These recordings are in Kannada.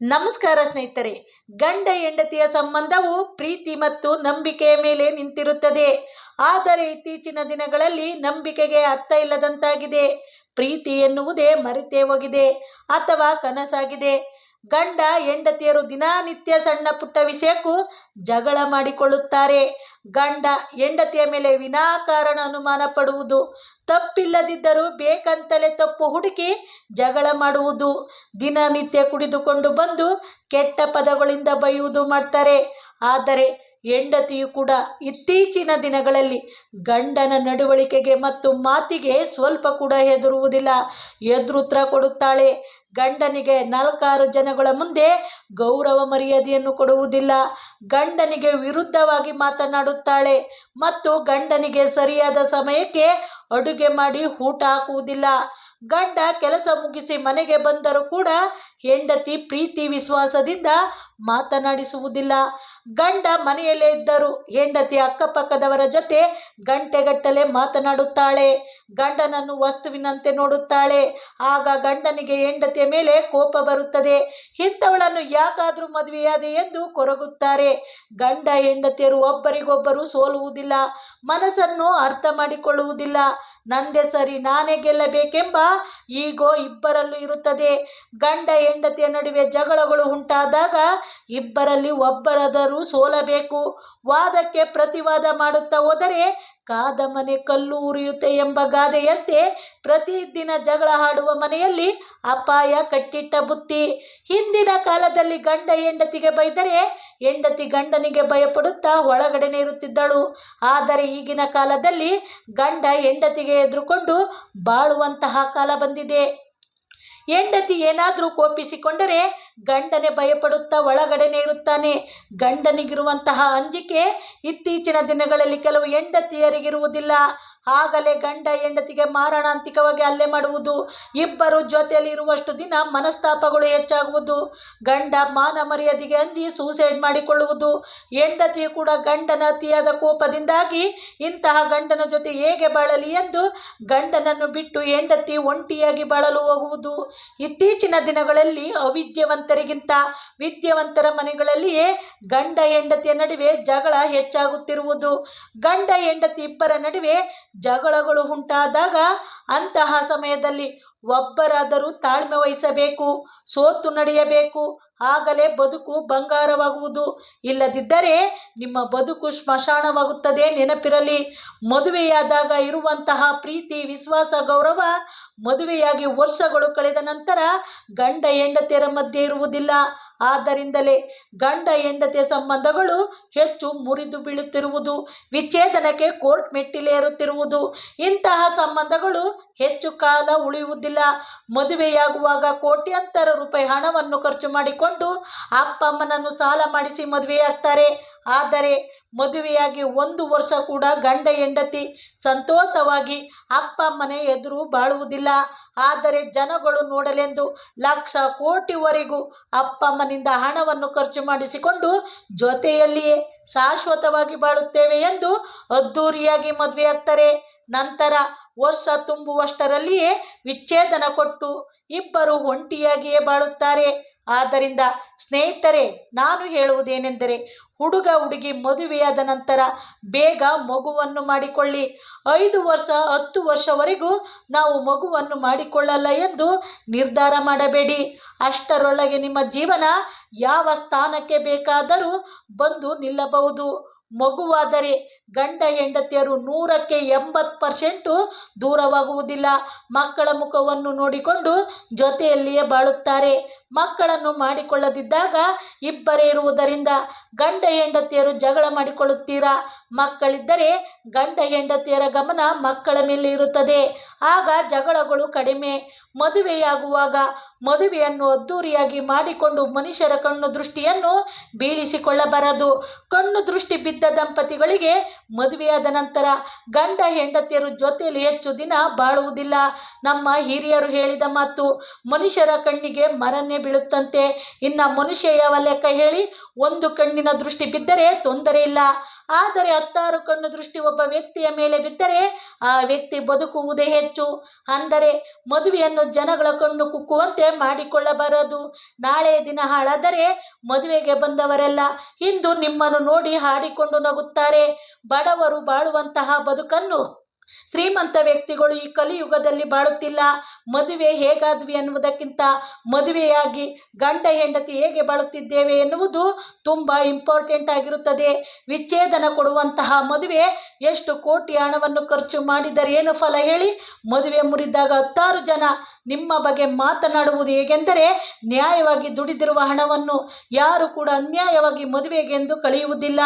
ನಮಸ್ಕಾರ ಸ್ನೇಹಿತರೆ, ಗಂಡ ಹೆಂಡತಿಯ ಸಂಬಂಧವು ಪ್ರೀತಿ ಮತ್ತು ನಂಬಿಕೆಯ ಮೇಲೆ ನಿಂತಿರುತ್ತದೆ. ಆದರೆ ಇತ್ತೀಚಿನ ದಿನಗಳಲ್ಲಿ ನಂಬಿಕೆಗೆ ಅರ್ಥ ಇಲ್ಲದಂತಾಗಿದೆ. ಪ್ರೀತಿ ಎನ್ನುವುದೇ ಮರೆತೇ ಹೋಗಿದೆ ಅಥವಾ ಕನಸಾಗಿದೆ. ಗಂಡ ಹೆಂಡತಿಯರು ದಿನನಿತ್ಯ ಸಣ್ಣ ಪುಟ್ಟ ವಿಷಯಕ್ಕೂ ಜಗಳ ಮಾಡಿಕೊಳ್ಳುತ್ತಾರೆ. ಗಂಡ ಹೆಂಡತಿಯ ಮೇಲೆ ವಿನಾಕಾರಣ ಅನುಮಾನ ಪಡುವುದು, ತಪ್ಪಿಲ್ಲದಿದ್ದರೂ ಬೇಕಂತಲೇ ತಪ್ಪು ಹುಡುಕಿ ಜಗಳ ಮಾಡುವುದು, ದಿನನಿತ್ಯ ಕುಡಿದುಕೊಂಡು ಬಂದು ಕೆಟ್ಟ ಪದಗಳಿಂದ ಬೈಯುವುದು ಮಾಡ್ತಾರೆ. ಆದರೆ ಹೆಂಡತಿಯು ಕೂಡ ಇತ್ತೀಚಿನ ದಿನಗಳಲ್ಲಿ ಗಂಡನ ನಡವಳಿಕೆಗೆ ಮತ್ತು ಮಾತಿಗೆ ಸ್ವಲ್ಪ ಕೂಡ ಹೆದರುವುದಿಲ್ಲ. ಎದುರುತ್ರ ಕೊಡುತ್ತಾಳೆ. ಗಂಡನಿಗೆ ನಾಲ್ಕಾರು ಜನಗಳ ಮುಂದೆ ಗೌರವ ಮರ್ಯಾದೆಯನ್ನು ಕೊಡುವುದಿಲ್ಲ. ಗಂಡನಿಗೆ ವಿರುದ್ಧವಾಗಿ ಮಾತನಾಡುತ್ತಾಳೆ ಮತ್ತು ಗಂಡನಿಗೆ ಸರಿಯಾದ ಸಮಯಕ್ಕೆ ಅಡುಗೆ ಮಾಡಿ ಊಟ ಹಾಕುವುದಿಲ್ಲ. ಗಂಡ ಕೆಲಸ ಮುಗಿಸಿ ಮನೆಗೆ ಬಂದರೂ ಕೂಡ ಹೆಂಡತಿ ಪ್ರೀತಿ ವಿಶ್ವಾಸದಿಂದ ಮಾತನಾಡಿಸುವುದಿಲ್ಲ. ಗಂಡ ಮನೆಯಲ್ಲೇ ಇದ್ದರು ಹೆಂಡತಿ ಅಕ್ಕಪಕ್ಕದವರ ಜೊತೆ ಗಂಟೆಗಟ್ಟಲೆ ಮಾತನಾಡುತ್ತಾಳೆ. ಗಂಡನನ್ನು ವಸ್ತುವಿನಂತೆ ನೋಡುತ್ತಾಳೆ. ಆಗ ಗಂಡನಿಗೆ ಹೆಂಡತಿಯ ಮೇಲೆ ಕೋಪ ಬರುತ್ತದೆ. ಇಂಥವಳನ್ನು ಯಾಕಾದರೂ ಮದುವೆಯಾದೆ ಎಂದು ಕೊರಗುತ್ತಾರೆ. ಗಂಡ ಹೆಂಡತಿಯರು ಒಬ್ಬರಿಗೊಬ್ಬರು ಸೋಲುವುದಿಲ್ಲ. ಮನಸ್ಸನ್ನು ಅರ್ಥ ಮಾಡಿಕೊಳ್ಳುವುದಿಲ್ಲ. ನಂದೇ ಸರಿ ನಾನೇ ಗೆಲ್ಲಬೇಕೆಂಬ ಈಗೋ ಇಬ್ಬರಲ್ಲೂ ಇರುತ್ತದೆ. ಗಂಡ ಹೆಂಡತಿಯ ನಡುವೆ ಜಗಳಗಳು ಉಂಟಾದಾಗ ಇಬ್ಬರಲ್ಲಿ ಒಬ್ಬರಾದರೂ ಸೋಲಬೇಕು. ವಾದಕ್ಕೆ ಪ್ರತಿವಾದ ಮಾಡುತ್ತಾ ಹೋದರೆ ಕಾದ ಮನೆ ಕಲ್ಲು ಉರಿಯುತ್ತೆ ಎಂಬ ಗಾದೆಯಂತೆ ಪ್ರತಿದಿನ ಜಗಳ ಆಡುವ ಮನೆಯಲ್ಲಿ ಅಪಾಯ ಕಟ್ಟಿಟ್ಟ ಬುತ್ತಿ. ಹಿಂದಿನ ಕಾಲದಲ್ಲಿ ಗಂಡ ಹೆಂಡತಿಗೆ ಬೈದರೆ ಹೆಂಡತಿ ಗಂಡನಿಗೆ ಭಯಪಡುತ್ತಾ ಒಳಗಡೆನೆ ಇರುತ್ತಿದ್ದಳು ಆದರೆ ಈಗಿನ ಕಾಲದಲ್ಲಿ ಗಂಡ ಹೆಂಡತಿಗೆ ಎದುರುಕೊಂಡು ಬಾಳುವಂತಹ ಕಾಲ ಬಂದಿದೆ. ಹೆಂಡತಿ ಏನಾದರೂ ಕೋಪಿಸಿಕೊಂಡರೆ ಗಂಡನೇ ಭಯಪಡುತ್ತಾ ಒಳಗಡೆನೇ ಇರುತ್ತಾನೆ. ಗಂಡನಿಗಿರುವಂತಹ ಅಂಜಿಕೆ ಇತ್ತೀಚಿನ ದಿನಗಳಲ್ಲಿ ಕೆಲವು ಹೆಂಡತಿಯರಿಗಿರುವುದಿಲ್ಲ. ಆಗಲೇ ಗಂಡ ಹೆಂಡತಿಗೆ ಮಾರಣಾಂತಿಕವಾಗಿ ಹಲ್ಲೆ ಮಾಡುವುದು. ಇಬ್ಬರು ಜೊತೆಯಲ್ಲಿ ಇರುವಷ್ಟು ದಿನ ಮನಸ್ತಾಪಗಳು ಹೆಚ್ಚಾಗುವುದು. ಗಂಡ ಮಾನ ಮರ್ಯಾದೆಗೆ ಅಂಜಿ ಸೂಸೈಡ್ ಮಾಡಿಕೊಳ್ಳುವುದು. ಹೆಂಡತಿಯು ಕೂಡ ಗಂಡನ ಅತಿಯಾದ ಕೋಪದಿಂದಾಗಿ ಇಂತಹ ಗಂಡನ ಜೊತೆ ಹೇಗೆ ಬಾಳಲಿ ಎಂದು ಗಂಡನನ್ನು ಬಿಟ್ಟು ಹೆಂಡತಿ ಒಂಟಿಯಾಗಿ ಬಾಳಲು ಹೋಗುವುದು. ಇತ್ತೀಚಿನ ದಿನಗಳಲ್ಲಿ ಅವಿದ್ಯಾವಂತರಿಗಿಂತ ವಿದ್ಯಾವಂತರ ಮನೆಗಳಲ್ಲಿಯೇ ಗಂಡ ಹೆಂಡತಿಯ ನಡುವೆ ಜಗಳ ಹೆಚ್ಚಾಗುತ್ತಿರುವುದು. ಗಂಡ ಹೆಂಡತಿ ಇಬ್ಬರ ನಡುವೆ ಜಗಳಗಳು ಉಂಟಾದಾಗ ಅಂತಹ ಸಮಯದಲ್ಲಿ ಒಬ್ಬರಾದರೂ ತಾಳ್ಮೆ ವಹಿಸಬೇಕು, ಸೋತು ನಡೆಯಬೇಕು, ಆಗಲೇ ಬದುಕು ಬಂಗಾರವಾಗುವುದು. ಇಲ್ಲದಿದ್ದರೆ ನಿಮ್ಮ ಬದುಕು ಸ್ಮಶಾನವಾಗುತ್ತದೆ ನೆನಪಿರಲಿ. ಮದುವೆಯಾದಾಗ ಇರುವಂತಹ ಪ್ರೀತಿ, ವಿಶ್ವಾಸ, ಗೌರವ ಮದುವೆಯಾಗಿ ವರ್ಷಗಳು ಕಳೆದ ನಂತರ ಗಂಡ ಹೆಂಡತಿಯರ ಮಧ್ಯೆ ಇರುವುದಿಲ್ಲ. ಆದ್ದರಿಂದಲೇ ಗಂಡ ಹೆಂಡತಿಯ ಸಂಬಂಧಗಳು ಹೆಚ್ಚು ಮುರಿದು ಬೀಳುತ್ತಿರುವುದು ವಿಚ್ಛೇದನಕ್ಕೆ ಕೋರ್ಟ್ ಮೆಟ್ಟಿಲೇರುತ್ತಿರುವುದು ಇಂತಹ ಸಂಬಂಧಗಳು ಹೆಚ್ಚು ಕಾಲ ಉಳಿಯುವುದಿಲ್ಲ. ಮದುವೆಯಾಗುವಾಗ ಕೋಟ್ಯಂತರ ರೂಪಾಯಿ ಹಣವನ್ನು ಖರ್ಚು ಮಾಡಿಕೊಂಡು ಅಪ್ಪ ಅಮ್ಮನನ್ನು ಸಾಲ ಮಾಡಿಸಿ ಮದುವೆಯಾಗ್ತಾರೆ. ಆದರೆ ಮದುವೆಯಾಗಿ ಒಂದು ವರ್ಷ ಕೂಡ ಗಂಡ ಹೆಂಡತಿ ಸಂತೋಷವಾಗಿ ಅಪ್ಪ ಅಮ್ಮನ ಎದುರು ಬಾಳುವುದಿಲ್ಲ. ಆದರೆ ಜನಗಳು ನೋಡಲೆಂದು ಲಕ್ಷ ಕೋಟಿವರೆಗೂ ಅಪ್ಪ ಅಮ್ಮನಿಂದ ಹಣವನ್ನು ಖರ್ಚು ಮಾಡಿಸಿಕೊಂಡು ಜೊತೆಯಲ್ಲಿಯೇ ಶಾಶ್ವತವಾಗಿ ಬಾಳುತ್ತೇವೆ ಎಂದು ಅದ್ಧೂರಿಯಾಗಿ ಮದುವೆಯಾಗ್ತಾರೆ. ನಂತರ ವರ್ಷ ತುಂಬುವಷ್ಟರಲ್ಲಿಯೇ ವಿಚ್ಛೇದನ ಕೊಟ್ಟು ಇಬ್ಬರು ಒಂಟಿಯಾಗಿಯೇ ಬಾಳುತ್ತಾರೆ. ಆದ್ದರಿಂದ, ಸ್ನೇಹಿತರೆ, ನಾನು ಹೇಳುವುದೇನೆಂದರೆ, ಹುಡುಗ ಹುಡುಗಿ ಮದುವೆಯಾದ ನಂತರ ಬೇಗ ಮಗುವನ್ನು ಮಾಡಿಕೊಳ್ಳಿ. ಐದು ವರ್ಷ, ಹತ್ತು ವರ್ಷವರೆಗೂ ನಾವು ಮಗುವನ್ನು ಮಾಡಿಕೊಳ್ಳಲ್ಲ ಎಂದು ನಿರ್ಧಾರ ಮಾಡಬೇಡಿ. ಅಷ್ಟರೊಳಗೆ ನಿಮ್ಮ ಜೀವನ ಯಾವ ಸ್ಥಾನಕ್ಕೆ ಬೇಕಾದರೂ ಬಂದು ನಿಲ್ಲಬಹುದು. ಮಗುವಾದರೆ ಗಂಡ ಹೆಂಡತಿಯರು ನೂರಕ್ಕೆ ಎಂಬತ್ತು ಪರ್ಸೆಂಟು ದೂರವಾಗುವುದಿಲ್ಲ. ಮಕ್ಕಳ ಮುಖವನ್ನು ನೋಡಿಕೊಂಡು ಜೊತೆಯಲ್ಲಿಯೇ ಬಾಳುತ್ತಾರೆ. ಮಕ್ಕಳನ್ನು ಮಾಡಿಕೊಳ್ಳದಿದ್ದಾಗ ಇಬ್ಬರೇ ಇರುವುದರಿಂದ ಗಂಡ ಹೆಂಡತಿಯರು ಜಗಳ ಮಾಡಿಕೊಳ್ಳುತ್ತೀರಾ? ಮಕ್ಕಳಿದ್ದರೆ ಗಂಡ ಹೆಂಡತಿಯರ ಗಮನ ಮಕ್ಕಳ ಮೇಲೆ ಇರುತ್ತದೆ. ಆಗ ಜಗಳಗಳು ಕಡಿಮೆ. ಮದುವೆಯಾಗುವಾಗ ಮದುವೆಯನ್ನು ಅದ್ದೂರಿಯಾಗಿ ಮಾಡಿಕೊಂಡು ಮನುಷ್ಯರ ಕಣ್ಣು ದೃಷ್ಟಿಯನ್ನು ಬೀಳಿಸಿಕೊಳ್ಳಬಾರದು. ಕಣ್ಣು ದೃಷ್ಟಿ ಬಿದ್ದ ದಂಪತಿಗಳಿಗೆ ಮದುವೆಯಾದ ನಂತರ ಗಂಡ ಹೆಂಡತಿಯರು ಜೊತೆಯಲ್ಲಿ ಹೆಚ್ಚು ದಿನ ಬಾಳುವುದಿಲ್ಲ. ನಮ್ಮ ಹಿರಿಯರು ಹೇಳಿದ ಮಾತು ಮನುಷ್ಯರ ಕಣ್ಣಿಗೆ ಮರನ್ನೇ ಬೀಳುತ್ತಂತೆ. ಇನ್ನು ಮನುಷ್ಯ ಯಾವ ಹೇಳಿ? ಒಂದು ಕಣ್ಣಿನ ದೃಷ್ಟಿ ಬಿದ್ದರೆ ತೊಂದರೆ ಇಲ್ಲ. ಆದರೆ ಹತ್ತಾರು ಕಣ್ಣು ದೃಷ್ಟಿ ಒಬ್ಬ ವ್ಯಕ್ತಿಯ ಮೇಲೆ ಬಿದ್ದರೆ ಆ ವ್ಯಕ್ತಿ ಬದುಕುವುದೇ ಹೆಚ್ಚು. ಅಂದರೆ ಮದುವೆಯನ್ನು ಜನಗಳ ಕಣ್ಣು ಕುಕ್ಕುವಂತೆ ಮಾಡಿಕೊಳ್ಳಬಾರದು. ನಾಳೆ ದಿನ ಹಾಳಾದರೆ ಮದುವೆಗೆ ಬಂದವರೆಲ್ಲ ಇಂದು ನಿಮ್ಮನ್ನು ನೋಡಿ ಹಾಡಿಕೊಂಡು ನಗುತ್ತಾರೆ. ಬಡವರು ಬಾಳುವಂತಹ ಬದುಕನ್ನು ಶ್ರೀಮಂತ ವ್ಯಕ್ತಿಗಳು ಈ ಕಲಿಯುಗದಲ್ಲಿ ಬಾಳುತ್ತಿಲ್ಲ. ಮದುವೆ ಹೇಗಾದ್ವಿ ಅನ್ನುವುದಕ್ಕಿಂತ ಮದುವೆಯಾಗಿ ಗಂಡ ಹೆಂಡತಿ ಹೇಗೆ ಬಾಳುತ್ತಿದ್ದೇವೆ ಎನ್ನುವುದು ತುಂಬ ಇಂಪಾರ್ಟೆಂಟ್ ಆಗಿರುತ್ತದೆ. ವಿಚ್ಛೇದನ ಕೊಡುವಂತಹ ಮದುವೆ ಎಷ್ಟು ಕೋಟಿ ಹಣವನ್ನು ಖರ್ಚು ಮಾಡಿದರೆ ಏನು ಫಲ ಹೇಳಿ? ಮದುವೆ ಮುರಿದಾಗ ಹತ್ತಾರು ಜನ ನಿಮ್ಮ ಬಗ್ಗೆ ಮಾತನಾಡುವುದು ಹೇಗೆಂದರೆ ನ್ಯಾಯವಾಗಿ ದುಡಿದಿರುವ ಹಣವನ್ನು ಯಾರು ಕೂಡ ಅನ್ಯಾಯವಾಗಿ ಮದುವೆಗೆಂದು ಕಳೆಯುವುದಿಲ್ಲ.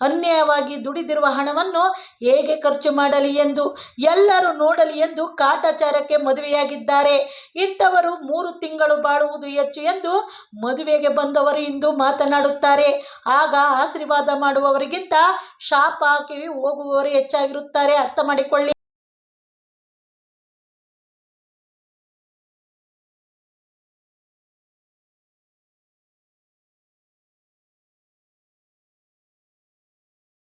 ಅನ್ಯಾಯವಾಗಿ ದುಡಿದಿರುವ ಹಣವನ್ನು ಹೇಗೆ ಖರ್ಚು ಮಾಡಲಿ ಎಂದು ಎಲ್ಲರೂ ನೋಡಲಿ ಎಂದು ಕಾಟಾಚಾರಕ್ಕೆ ಮದುವೆಯಾಗಿದ್ದಾರೆ. ಇಂಥವರು ಮೂರು ತಿಂಗಳು ಬಾಳುವುದು ಹೆಚ್ಚು ಎಂದು ಮದುವೆಗೆ ಬಂದವರು ಇಂದು ಮಾತನಾಡುತ್ತಾರೆ. ಆಗ ಆಶೀರ್ವಾದ ಮಾಡುವವರಿಗಿಂತ ಶಾಪ ಹಾಕಿ ಹೋಗುವವರು ಹೆಚ್ಚಾಗಿರುತ್ತಾರೆ. ಅರ್ಥ ಮಾಡಿಕೊಳ್ಳಿ.